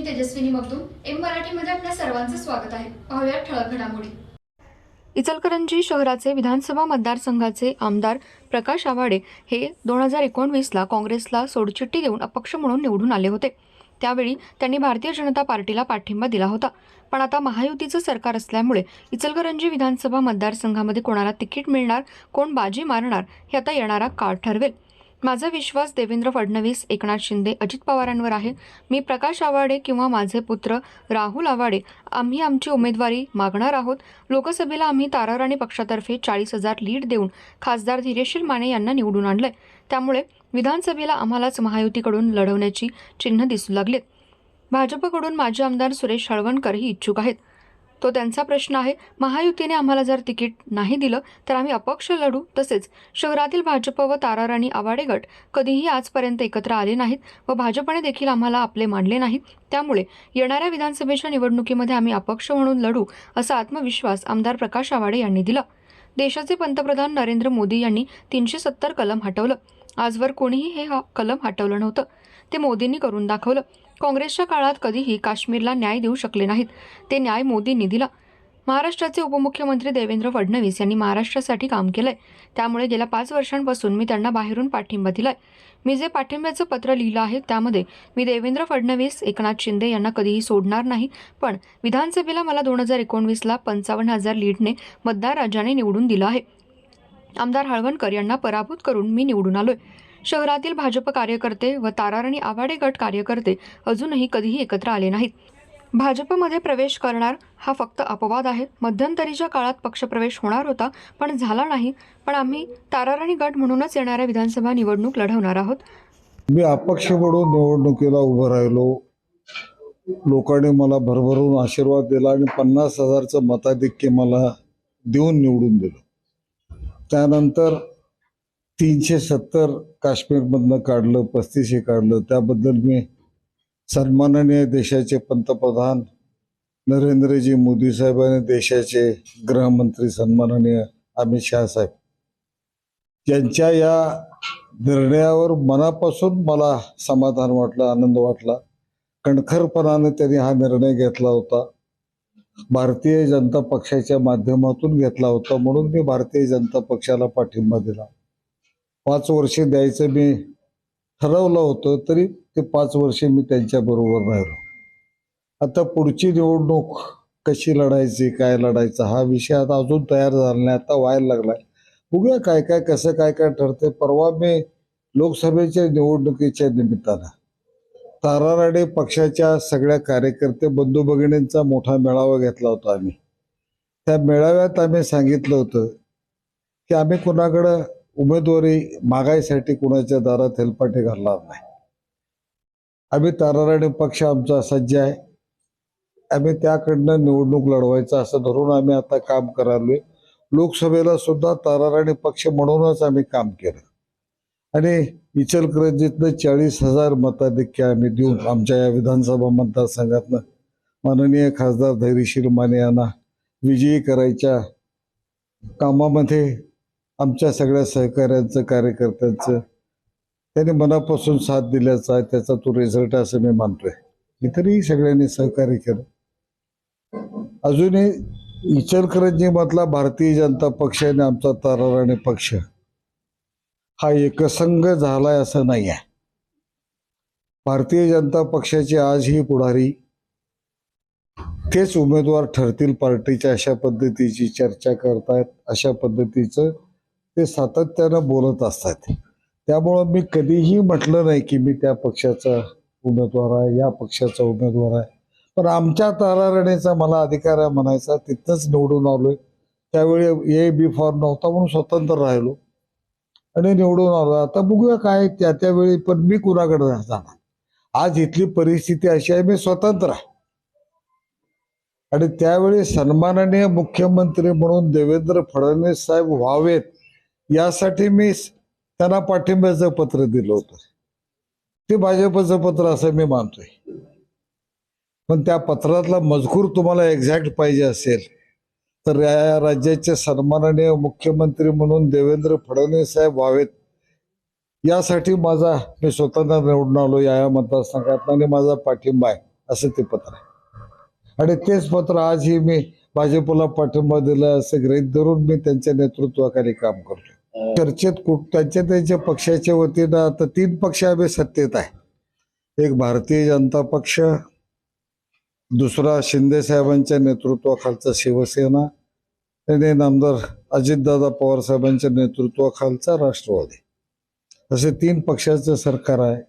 मी Tejaswini Magdum M मराठीमध्ये आपल्या सर्वांचं स्वागत आहे. पाहूया ठळक घडामोडी. इचलकरंजी शहराचे विधानसभा मतदारसंघाचे आमदार प्रकाश आवाडे हे दोन हजार एकोणवीसला काँग्रेसला सोडचिठ्ठी देऊन अपक्ष म्हणून निवडून आले होते. त्यावेळी त्यांनी भारतीय जनता पार्टीला पाठिंबा दिला होता. पण आता महायुतीचं सरकार असल्यामुळे इचलकरंजी विधानसभा मतदारसंघामध्ये कोणाला तिकीट मिळणार कोण बाजी मारणार हे आता येणारा काळ ठरवेल. माझा विश्वास देवेंद्र फडणवीस एकनाथ शिंदे अजित पवारांवर आहे. मी प्रकाश आवाडे किंवा माझे पुत्र राहुल आवाडे आम्ही आमची उमेदवारी मागणार आहोत. लोकसभेला आम्ही ताराराणी पक्षातर्फे चाळीस हजार लीड देऊन खासदार धीरेशील माने यांना निवडून आणलंय. त्यामुळे विधानसभेला आम्हालाच महायुतीकडून लढवण्याची चिन्ह दिसू लागलेत. भाजपकडून माजी आमदार सुरेश हळवणकरही इच्छुक आहेत. तो त्यांचा प्रश्न आहे. महायुतीने आम्हाला जर तिकीट नाही दिलं तर आम्ही अपक्ष लढू. तसेच शहरातील भाजप व ताराराणी आवाडे गट कधीही आजपर्यंत एकत्र आले नाहीत व भाजपने देखील आम्हाला आपले मानले नाहीत. त्यामुळे येणाऱ्या विधानसभेच्या निवडणुकीमध्ये आम्ही अपक्ष म्हणून लढू असा आत्मविश्वास आमदार प्रकाश आवाडे यांनी दिला. देशाचे पंतप्रधान नरेंद्र मोदी यांनी तीनशे सत्तर कलम हटवलं. आजवर कोणीही हे हा कलम हटवलं नव्हतं. ते मोदींनी करून दाखवलं. काँग्रेसच्या काळात कधीही काश्मीरला न्याय देऊ शकले नाहीत. ते न्याय मोदींनी दिला. महाराष्ट्राचे उपमुख्यमंत्री देवेंद्र फडणवीस यांनी महाराष्ट्रासाठी काम केलंय. त्यामुळे गेल्या पाच वर्षांपासून मी त्यांना बाहेरून पाठिंबा दिलाय. मी जे पाठिंब्याचं पत्र लिहिलं आहे त्यामध्ये मी देवेंद्र फडणवीस एकनाथ शिंदे यांना कधीही सोडणार नाही. पण विधानसभेला मला दोन हजार एकोणवीसला पंचावन्न हजार लीडने मतदार राजाने निवडून दिलं आहे. आमदार हळवणकर यांना पराभूत करून मी निवडून आलोय. शहरातील भाजप कार्यकर्ते व ताराराणी आवाडे गट कार्यकर्ते अजूनही कधीही एकत्र आले नाहीत. भाजपमध्ये प्रवेश करणार हा फक्त अपवाद आहे. मध्यंतरीच्या काळात पक्षप्रवेश होणार होता पण झाला नाही. पण आम्ही ताराराणी गट म्हणूनच येणाऱ्या विधानसभा निवडणूक लढवणार आहोत. मी अपक्ष म्हणून निवडणुकीला उभं राहिलो. लोकांनी मला भरभरून आशीर्वाद दिला आणि पन्नास हजारचं मताधिक्य मला देऊन निवडून दिलं. त्यानंतर तीनशे सत्तर काश्मीरमधनं काढलं पस्तीसशे काढलं. त्याबद्दल मी सन्माननीय देशाचे पंतप्रधान नरेंद्रजी मोदी साहेब आणि देशाचे गृहमंत्री सन्माननीय अमित शहा साहेब. यांच्या या निर्णयावर मनापासून मला समाधान वाटलं आनंद वाटला. कणखरपणाने त्यांनी हा निर्णय घेतला होता. भारतीय जनता पक्षाच्या माध्यमातून घेतला होता म्हणून मी भारतीय जनता पक्षाला पाठिंबा दिला. पाच वर्षे द्यायचं मी ठरवलं होतं तरी ते पाच वर्षे मी त्यांच्याबरोबर राहिलो आता पुढची निवडणूक कशी लढायची काय लढायचं हा विषय आता अजून तयार झाला नाही आता व्हायला लागलाय. बघूया काय काय कसं काय काय ठरते परवा मी लोकसभेच्या निवडणुकीच्या निमित्तानं ताराराडे पक्षाच्या सगळ्या कार्यकर्ते बंधू भगिनींचा मोठा मेळावा घेतला होता आम्ही. त्या मेळाव्यात आम्ही सांगितलं होतं की आम्ही कुणाकडं उमेदवारी मागायसाठी कुणाच्या दारात हेलपाटे घालणार नाही. आम्ही ताराराणी पक्ष आमचा सज्ज आहे. आम्ही त्याकडनं निवडणूक लढवायचं असं धरून आम्ही आता काम करालोय. लोकसभेला सुद्धा ताराराणी पक्ष म्हणूनच आम्ही काम केलं. आणि इचलकरंजीतनं चाळीस हजार मताधिक्य आम्ही देऊन आमच्या या विधानसभा मतदारसंघातनं माननीय खासदार धैर्यशील माने यांना विजयी करायच्या कामामध्ये आमच्या सगळ्या सहकाऱ्यांचं कार्यकर्त्यांचं. त्यांनी मनापासून साथ दिल्याचा आहे त्याचा तो रिझल्ट असं मी मानतोय. इतरही सगळ्यांनी सहकार्य केलं. अजूनही इचलकरंजीमधला भारतीय जनता पक्ष आणि आमचा ताराराणे पक्ष हा एकसंघ झालाय असं नाही आहे. भारतीय जनता पक्षाची आज ही पुढारी तेच उमेदवार ठरतील पार्टीच्या अशा पद्धतीची चर्चा करतायत अशा पद्धतीचं ते सातत्यानं बोलत असतात. त्यामुळं मी कधीही म्हटलं नाही की मी त्या पक्षाचा उमेदवार आहे या पक्षाचा उमेदवार आहे. पण आमच्या तारारणीचा मला अधिकार आहे म्हणायचा तिथंच निवडून आलोय. त्यावेळी ए बी फॉर्म नव्हता म्हणून स्वतंत्र राहिलो. आणि निवडून आलो आता बघूया काय त्या त्यावेळी पण मी कुणाकडे जाणार? आज इथली परिस्थिती अशी आहे मी स्वतंत्र आहे. आणि त्यावेळी सन्माननीय मुख्यमंत्री म्हणून देवेंद्र फडणवीस साहेब व्हावेत यासाठी मी त्यांना पाठिंब्याचं पत्र दिलं होतं. ते भाजपचं पत्र असं मी मानतोय. पण त्या पत्रातला मजकूर तुम्हाला एक्झॅक्ट पाहिजे असेल तर या राज्याचे सन्माननीय मुख्यमंत्री म्हणून देवेंद्र फडणवीस साहेब व्हावेत. यासाठी माझा मी स्वतंत्र निवडून आलो या या मतदारसंघात आणि माझा पाठिंबा आहे असं ते पत्र आहे. आणि तेच पत्र आजही मी भाजपला पाठिंबा दिला असं गृहित धरून मी त्यांच्या नेतृत्वाखाली काम करतो चर्चेत कुठ त्यांच्या त्यांच्या पक्षाच्या वतीनं आता तीन पक्ष आम्ही सत्तेत आहे. एक भारतीय जनता पक्ष दुसरा शिंदे साहेबांच्या नेतृत्वाखालचा शिवसेना आणि नामदार अजितदादा पवार साहेबांच्या नेतृत्वाखालचा राष्ट्रवादी. असे तीन पक्षाचं सरकार आहे.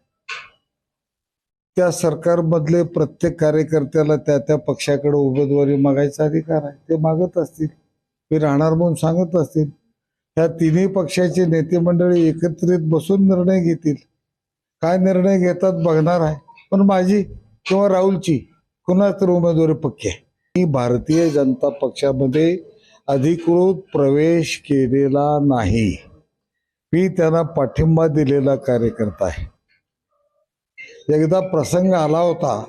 त्या सरकारमधले प्रत्येक कार्यकर्त्याला त्या त्या पक्षाकडे उमेदवारी मागायचा अधिकार आहे. ते मागत असतील. मी राहणार म्हणून सांगत असतील. ह्या तिन्ही पक्षाचे नेते मंडळी एकत्रित बसून निर्णय घेतील. काय निर्णय घेतात बघणार आहे. पण माझी किंवा राहुलची कुणा तर उमेदवारी पक्की आहे. मी भारतीय जनता पक्षामध्ये अधिकृत प्रवेश केलेला नाही. मी त्यांना पाठिंबा दिलेला कार्यकर्ता आहे. एकदा प्रसंग आला होता.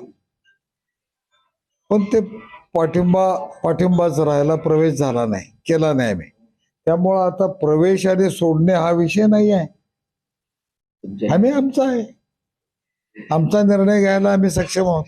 पण ते पाठिंबा पाठिंबाच राहायला प्रवेश झाला नाही केला नाही मी त्यामुळं आता प्रवेश आणि सोडणे हा विषय नाही आहे. आम्ही आमचा आहे. आमचा निर्णय घ्यायला आम्ही सक्षम आहोत.